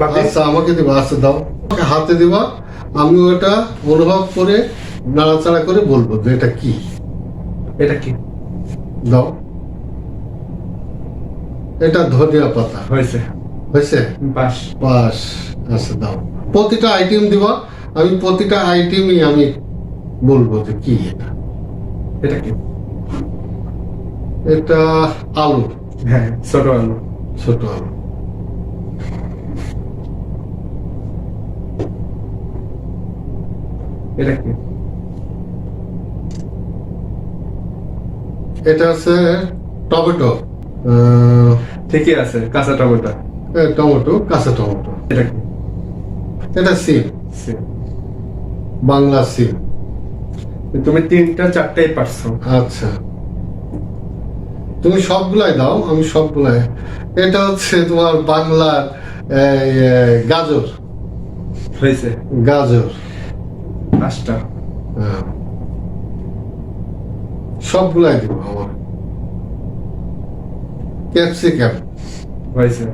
আচ্ছা আমাকে দিবা আচ্ছা দাও। আমাকে হাতে দিবা আমি ওটা অনুভব করে নাড়াচাড়া করে বলব যে এটা কি। এটা কি? দাও। এটা ধনিয়া পাতা। হয়েছে। হয়েছে? বাস। বাস আচ্ছা দাও। প্রতিটা আইটেম দিবা আমি প্রতিটা আইটেমই আমি বলব যে কি এটা। এটা কি? এটা আলু। হ্যাঁ ছোট আলু। ছোট আলু। এটা কি? এটা আছে টমেটো। ঠিকই আছে কাঁচা টমেটো। টমেটো কাঁচা টমেটো। এটা কি? এটা সিম। সে। বাংলা সিম। তুমি তিনটা চারটাই পারছ। আচ্ছা। তুমি সবগুলাই দাও আমি সবগুলাই। এটা হচ্ছে তোমার বাংলার গাজর। হয়েছে। গাজর। হ্যাঁ। সবগুলাই দিব আমার। ক্যাপসিকাম। হয়েছে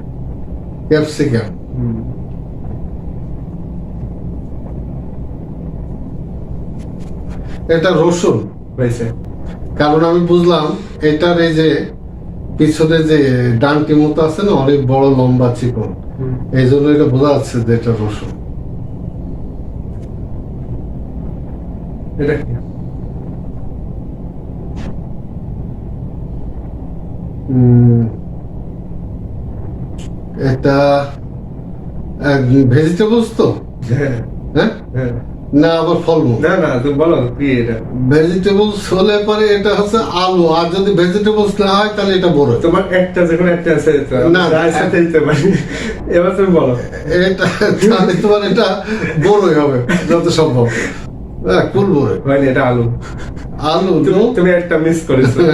ক্যাপসিকাম। এটা রসুন। হয়েছে কারণ আমি বুঝলাম এটার এই যে পিছনে যে ডানটি মতো আছে না অনেক বড় লম্বা চিকন। এই জন্য এটা বোঝা যাচ্ছে যে এটা রসুন। এটা এটা ভেজিটেবলস তো? হ্যাঁ। হ্যাঁ? হ্যাঁ। না আবার ফলমূল। না না তুমি বলো কি এটা? ভেজিটেবলস হলে পরে এটা হচ্ছে আলু আর যদি ভেজিটেবলস না হয় তাহলে এটা বড়। তোমার একটা যখন একটা আছে না, ইচ্ছা তাই দিতে পারি। এবার তুমি বলো। এটা তাহলে তোমার এটা বড়ই হবে যত সম্ভব। হ্যাঁ কুল বড়ই এটা আলু। আলু তুমি একটা মিস করেছ।